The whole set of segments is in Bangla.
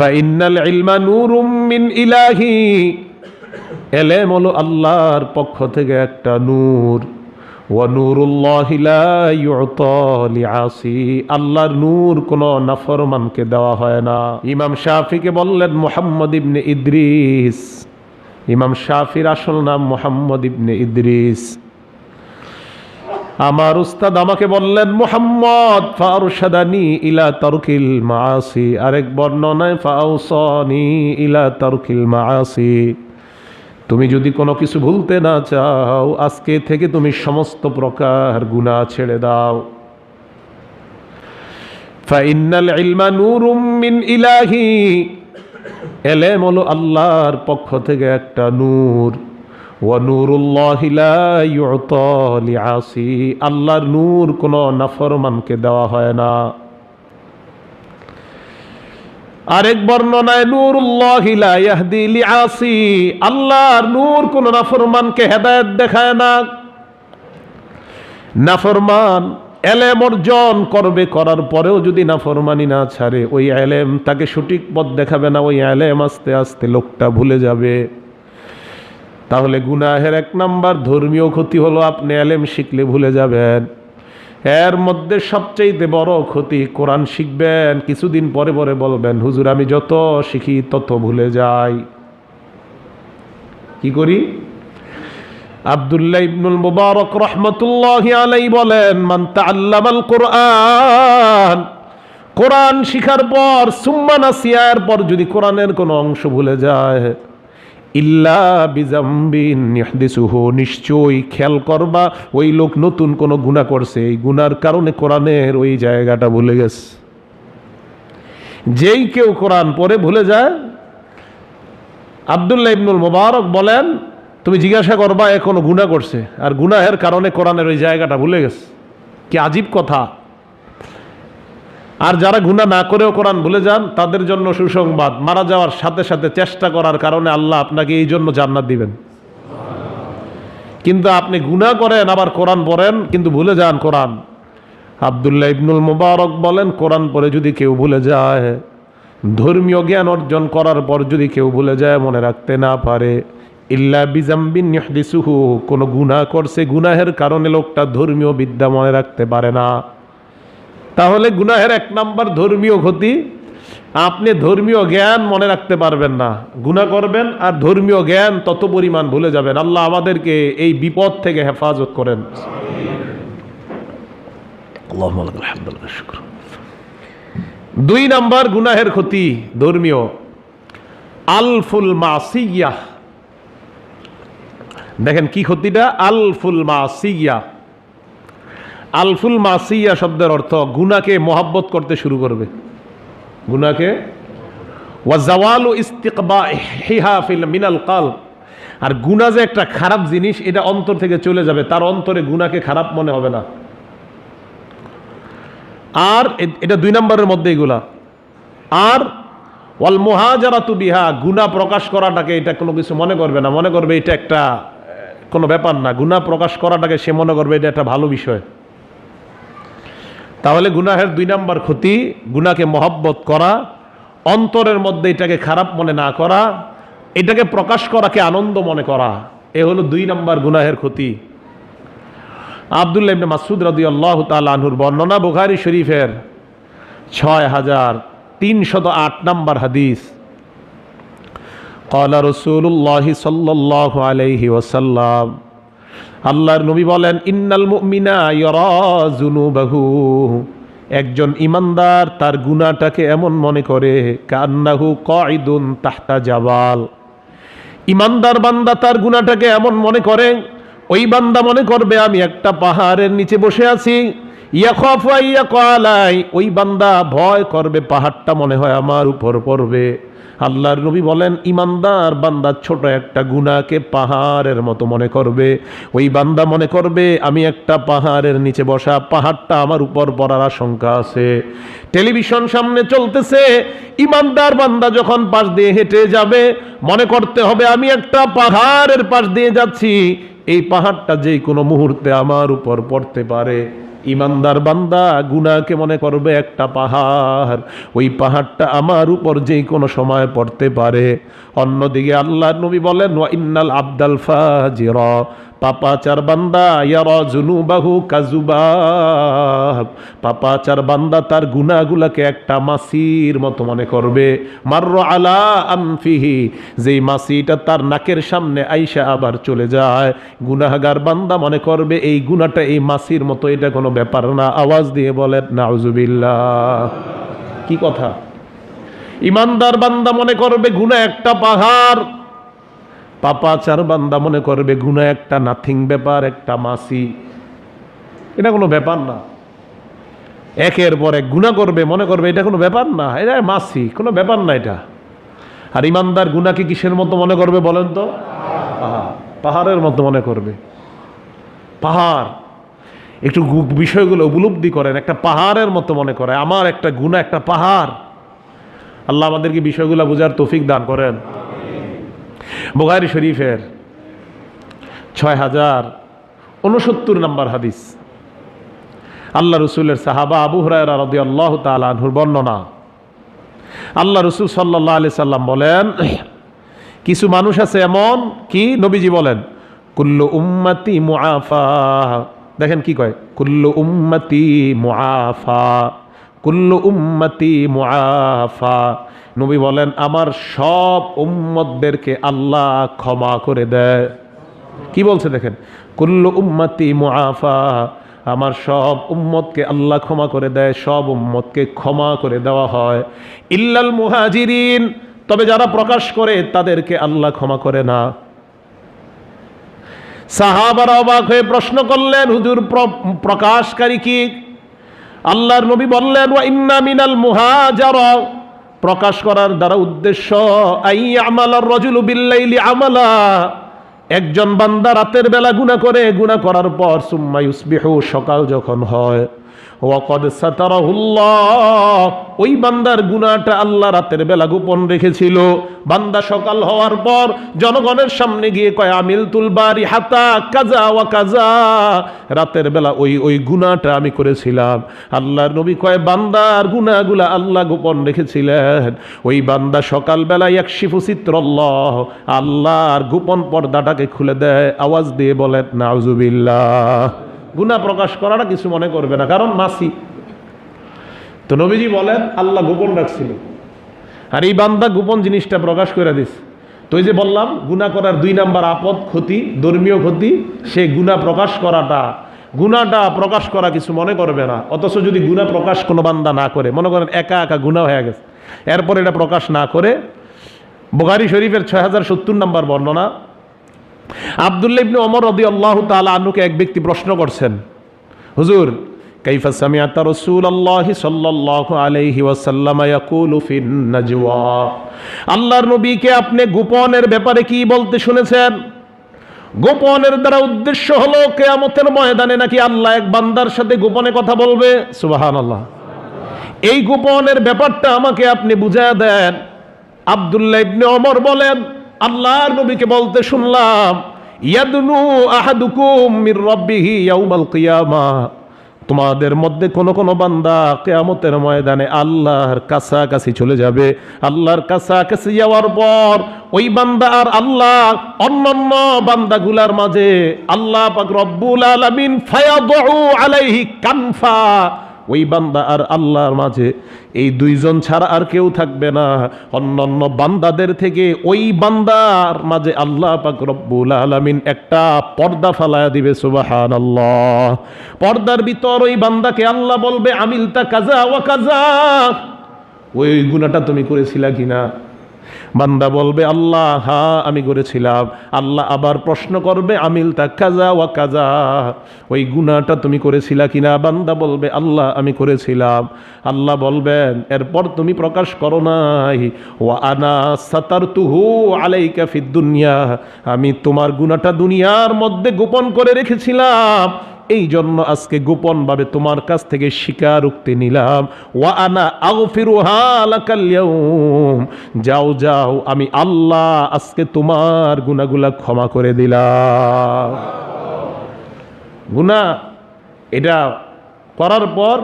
ফাইনাল ইলমা নূরুম মিন ইলাহি। এলেম হলো আল্লাহর পক্ষ থেকে একটা নূর। আল্লাহর নূর কোন নাফরমানকে দেওয়া হয় না। ইমাম শাফিকে বললেন, মুহাম্মদ ইবনে ইদ্রিস। ইমাম শাফির আসল নাম মুহাম্মদ ইবনে ইদ্রিস। আমার উস্তাদ আমাকে বললেন, মোহাম্মদ, ফারুশাদানি ইলা তারকিল মাআসি। আরেক বর্ণনায় ফাউসানি ইলা তারকিল মাআসি। তুমি যদি কোনো কিছু ভুলতে না চাও, আজকে থেকে তুমি সমস্ত প্রকার গুনাহ ছেড়ে দাও। ফাইনাল ইলমা নূরুম মিন ইলাহি। এলেম হলো আল্লাহর পক্ষ থেকে একটা নূর। আল্লাহর নূর কোন নাফরমানকে দেওয়া হয় না। আরেক বর্ণনায়, নূরুল্লাহি লা ইয়াহদি লিআসি, আল্লাহর নূর কোন নাফরমানকে হেদায়েত দেখায় না। নাফরমান এলেম অর্জন করবে, করার পরেও যদি নাফরমানি না ছাড়ে, ওই এলেম তাকে সঠিক পথ দেখাবে না, ওই এলেম আস্তে আস্তে লোকটা ভুলে যাবে। তাহলে গুনাহের এক নাম্বার ধর্মীয় ক্ষতি হলো আপনি এলেম শিখলে ভুলে যাবেন। এর মধ্যে সবচেয়ে বড় ক্ষতি কোরআন শিখবেন, কিছুদিন পরে পরে বলবেন, হুজুর, আমি যত শিখি তত ভুলে যাই। কি করি? আব্দুল্লাহ ইবনুল মুবারক রহমতুল্লাহ আলাই বলেন, মান তাআল্লামাল কোরআন। কোরআন শিখার পর, সুম্মা নাসিয়ার পর যদি কোরআনের কোনো অংশ ভুলে যায় ইল্লা বিজাম্বিন ইয়াহদিসুহু নিশ্চয়ই খেয়াল করবা, ওই লোক নতুন কোনো গুনাহ করছে। এই গুনার কারণে কোরআনের ওই জায়গাটা ভুলে গেছে। যেই কেউ কোরআন পরে ভুলে যায়। আব্দুল্লাহ ইবনুল মুবারক বলেন, তুমি জিজ্ঞাসা করবা, এ কোনো গুনাহ করছে? আর গুনাহের কারণে কোরআনের ওই জায়গাটা ভুলে গেছে। কি আজীব কথা। আর যারা গুণা না করেও কোরআন ভুলে যান, তাদের জন্য সুসংবাদ। মারা যাওয়ার সাথে সাথে চেষ্টা করার কারণে আল্লাহ আপনাকে এই জন্য জান্নাত দিবেন। কিন্তু আপনি গুণা করেন, আবার কোরআন পড়েন, কিন্তু ভুলে যান কোরআন। আবদুল্লাহ ইবনুল মুবারক বলেন, কোরআন পড়ে যদি কেউ ভুলে যায়, ধর্মীয় জ্ঞান অর্জন করার পর যদি কেউ ভুলে যায়, মনে রাখতে না পারে। ইল্লা বিজাম্বিন কোনো গুনাহ করছে, গুনাহের কারণে লোকটা ধর্মীয় বিদ্যা মনে রাখতে পারে না। তাহলে গুনাহের এক নাম্বার ধর্মীয় ক্ষতি। আপনি ধর্মীয় জ্ঞান মনে রাখতে পারবেন না। গুনাহ করবেন আর ধর্মীয় জ্ঞান তত পরিমাণ ভুলে যাবেন। আল্লাহ আমাদেরকে এই বিপদ থেকে হেফাজত করেন। দুই নাম্বার গুনাহের ক্ষতি ধর্মীয়। আলফুল মাসিয়াহ। দেখেন কি ক্ষতিটা? আলফুল মাসিয়া আলফুল মাসিয়া শব্দের অর্থ গুনাকে মহাব্বত করতে শুরু করবে। গুনাকে? ফিল মিনাল কাল আর গুনা যে একটা খারাপ জিনিস, এটা অন্তর থেকে চলে যাবে। তার অন্তরে গুনাকে খারাপ মনে হবে না। আর এটা দুই নম্বরের মধ্যে এগুলা। আর ওয়াল মুহাজারাতু বিহা গুনাহ প্রকাশ করাটাকে এটা কোনো কিছু মনে করবে না। মনে করবে এটা একটা, কোনো ব্যাপার না। গুনাহ প্রকাশ করাটাকে সে মনে করবে এটা একটা ভালো বিষয়। তাহলে গুনাহের দুই নাম্বার ক্ষতি গুনাকে মহব্বত করা অন্তরের মধ্যে এটাকে খারাপ মনে না করা এটাকে প্রকাশ করাকে আনন্দ মনে করা এ হলো দুই নাম্বার গুনাহের ক্ষতি আবদুল্লাহ ইবনে মাসুদ রাদিয়াল্লাহু তাআলা আনহুর বর্ণনা বুখারী শরীফের ছয় হাজার তিনশত আট নম্বর হাদিস قال رسول الله صلى الله عليه وسلم আল্লাহর নবী বলেন, ইন্নাল মুমিনা ইয়ারা যুনুবাহু। একজন ইমানদার তার গুনাহটাকে এমন মনে করে, কান্নাহু কয়দুন তাহতা জাবাল। ইমানদার বান্দা তার গুনাহটাকে এমন মনে করে, ওই বান্দা মনে করবে আমি একটা পাহাড়ের নিচে বসে আছি ওই বান্দা ভয় করবে, পাহাড়টা মনে হয় আমার উপর পড়বে। আল্লাহর নবী বলেন, ইমানদার বান্দা ছোট একটা গুনাহকে পাহাড়ের মতো মনে করবে। ওই বান্দা মনে করবে, আমি একটা পাহাড়ের নিচে বসা, পাহাড়টা আমার উপর পড়ার আশঙ্কা আছে। টেলিভিশন সামনে চলতেছে, ইমানদার বান্দা যখন পাশ দিয়ে হেঁটে যাবে, মনে করতে হবে, আমি একটা পাহাড়ের পাশ দিয়ে যাচ্ছি, এই পাহাড়টা যে কোনো মুহূর্তে আমার উপর পড়তে পারে। ইমানদার বান্দা গুনাকে মনে করবে একটা পাহাড়। ওই পাহাড়টা আমার উপর যে কোনো সময় পড়তে পারে। অন্যদিকে আল্লাহ নবী বলেন ইন্নাল আবদাল ফাজির। পাপাচার বান্দা, ইয়ারা জুনুবাহু কাজুবাব পাপাচার বান্দা তার গুনাহগুলাকে একটা মাসির মতো মনে করবে। মার্র আলা আনফিহি, যেই মাসিটা তার নাকের সামনে আইসা আবার চলে যায়। গুনাহগার বান্দা মনে করবে, এই গুনাহটা এই মাসির মতো, এটা কোনো ব্যাপার না। আওয়াজ দিয়ে বলেন, নাউজুবিল্লাহ। কি কথা? ইমানদার বান্দা মনে করবে, গুনাহ একটা পাহাড়। পাপাচার বান্দা মনে করবে গুণা একটা নাথিং ব্যাপার, একটা মাসি। এটা কোনো ব্যাপার না। একের পর এক গুণা করবে, মনে করবে এটা কোনো ব্যাপার না। এটা মাসি, কোনো ব্যাপার না এটা। আর ইমানদার গুণাকে কিসের মতো মনে করবে বলেন তো? পাহাড়। পাহাড়ের মতো মনে করবে। পাহাড়। একটু বিষয়গুলো উপলব্ধি করেন, একটা পাহাড়ের মতো মনে করে। আমার একটা গুণা একটা পাহাড়। আল্লাহ আমাদেরকে বিষয়গুলো বোঝার তৌফিক দান করেন। বুখারি শরীফের ছয় হাজার উনসত্তর নম্বর হাদিস। আল্লাহ রসুলের সাহাবা আবু হরায়রা রদি আল্লাহ তালুর বর্ণনা। আল্লাহ রসুল সাল্লাহ আলি সাল্লাম বলেন, কিছু মানুষ আছে এমন কি নবীজি বলেন, কুল্লু উম্মতি মুআফা। দেখেন কি কয়, কুল্লু উম্মতি মুআফা, কুল্লু উম্মতি মুআফা। নবী বলেন, আমার সব উম্মতদেরকে আল্লাহ ক্ষমা করে দেয়। কি বলছে দেখেন? কুল্লু উম্মতি মুআফা। আমার সব উম্মতকে আল্লাহ ক্ষমা করে দেয়, সব উম্মতকে ক্ষমা করে দেওয়া হয়। ইল্লাল মুহাজিরিন। তবে যারা প্রকাশ করে, তাদেরকে আল্লাহ ক্ষমা করে না। সাহাবারা অবাক হয়ে প্রশ্ন করলেন, হুজুর, প্র- প্রকাশকারী কি? আল্লাহর নবী বললেন, ওয়া ইন্না মিনাল মুহাজারা। প্রকাশ করার দ্বারা উদ্দেশ্য, আই বিল্লাইলি আমালা একজন বান্দা রাতের বেলা গুণা করে গুণা করার পর, সুম্মা ইউসবিহু সকাল যখন হয় সাতারাহুল্লাহ। ওই বান্দার গুনাহটা আল্লাহ রাতের বেলা গোপন রেখেছিল। বান্দা সকাল হওয়ার পর জনগণের সামনে গিয়ে কয়, আমিল তুলবারি হাতা কাজা ওয়া কাজা। রাতের বেলা ওই ওই গুনাহটা আমি করেছিলাম। আল্লাহর নবী কয়, বান্দার গুনাহগুলা আল্লাহ গোপন রেখেছিলেন। ওই বান্দা সকালবেলা এক শিফু চিত্রল্লাহ আল্লাহর গোপন পর্দাটাকে খুলে দেয়, আওয়াজ দিয়ে বলেন নাউজুবিল্লাহ। গুনাহ প্রকাশ করাটা কিছু মনে করবে না, কারণ মাসি। তো নবীজি বলেন, আল্লাহ গোপন রাখছিল। আর এই বান্দা গোপন জিনিসটা প্রকাশ করে দিস তো যে বললাম গুণা করার দুই নাম্বার আপদ, ক্ষতি, ধর্মীয় ক্ষতি, সে গুণা প্রকাশ করাটা গুণাটা প্রকাশ করা কিছু মনে করবে না। অথচ যদি গুণা প্রকাশ কোনো বান্দা না করে, মনে করেন একা একা গুণা হয়ে গেছে। এরপর এটা প্রকাশ না করে, বুখারি শরীফের ছয় হাজার সত্তর নম্বর বর্ণনা আবদুল্লাহ ইবনে ওমর রদি আল্লাহ তাআলা আনুকে এক ব্যক্তি প্রশ্ন করছেন, হুজুর, কাইফা সামিআতা রাসূলুল্লাহ সাল্লাল্লাহু আলাইহি ওয়াসাল্লাম ইয়াকুলু ফিন নাজওয়া? আল্লাহর নবীকে আপনি গোপনের ব্যাপারে কি বলতে শুনেছেন? গোপনের দ্বারা উদ্দেশ্য হলো কেয়ামতের ময়দানে নাকি আল্লাহ এক বান্দার সাথে গোপনে কথা বলবে? সুবহানাল্লাহ। এই গোপনের ব্যাপারটা আমাকে আপনি বুঝায় দেন। আব্দুল্লাহ ইবনে ওমর বলেন আল্লাহর নবীকে বলতে শুনলাম, ইয়াদনু আহাদুকুম মির রাব্বিহি ইয়াউমাল কিয়ামা। তোমাদের মধ্যে কোন কোন বান্দা কেয়ামতের ময়দানে আল্লাহর কাছাকাছি চলে যাবে। আল্লাহর কাছাকাছি যাওয়ার পর ওই বান্দা আর আল্লাহ, অন্যান্য বান্দাগুলার মাঝে আল্লাহ পাক রব্বুল আলামিন ফায়াদউ আলাইহি কানফা। ওই বান্দা আর আল্লাহর মাঝে, এই দুইজন ছাড়া আর কেউ থাকবে না। অন্যান্য বান্দাদের থেকে ওই বান্দার মাঝে আল্লাহ পাক রব্বুল আলমিন একটা পর্দা ফালায়া দিবে সুবাহান আল্লাহ পর্দার ভিতর ওই বান্দাকে আল্লাহ বলবে, আমিলতা কাজা ওয়া কাজা। ওই গুণাটা তুমি করেছিলা কিনা? বান্দা বলবে, আল্লাহ, হা, আমি করেছিলাম। আল্লাহ আবার প্রশ্ন করবে আমিল তা কাজা ওয়া কাজা? ওই গুনাহটা তুমি করেছিলা কিনা? বান্দা বলবে, আল্লাহ, আমি করেছিলাম। আল্লাহ বলবেন, এরপর তুমি প্রকাশ করো নাই। ওয়া আনা সাতার তুহু আলাইকা ফিদ দুনিয়া। আমি তোমার গুনাহটা দুনিয়ার মধ্যে গোপন করে রেখেছিলাম। এই জন্য আজকে গোপনভাবে তোমার কাছ থেকে স্বীকারোক্তি নিলাম। ওয়া আনা আগফিরুহা লাকাল ইয়াউম। যাও যাও, আমি আল্লাহ আজকে তোমার গুনাহগুলা ক্ষমা করে দিলাম। গুনাহ, এটা করার পর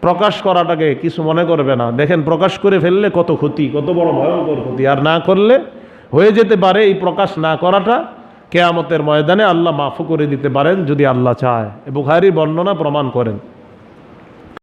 প্রকাশ করাটাকে কিছু মনে করবে না। দেখেন, প্রকাশ করে ফেললে কত ক্ষতি, কত বড় ভয়ঙ্কর ক্ষতি। আর না করলে হয়ে যেতে পারে এই প্রকাশ না করাটা। কেয়ামতের ময়দানে আল্লাহ মাফ করে দিতে পারেন যদি আল্লাহ চায়। বুখারির বর্ণনা প্রমাণ করেন।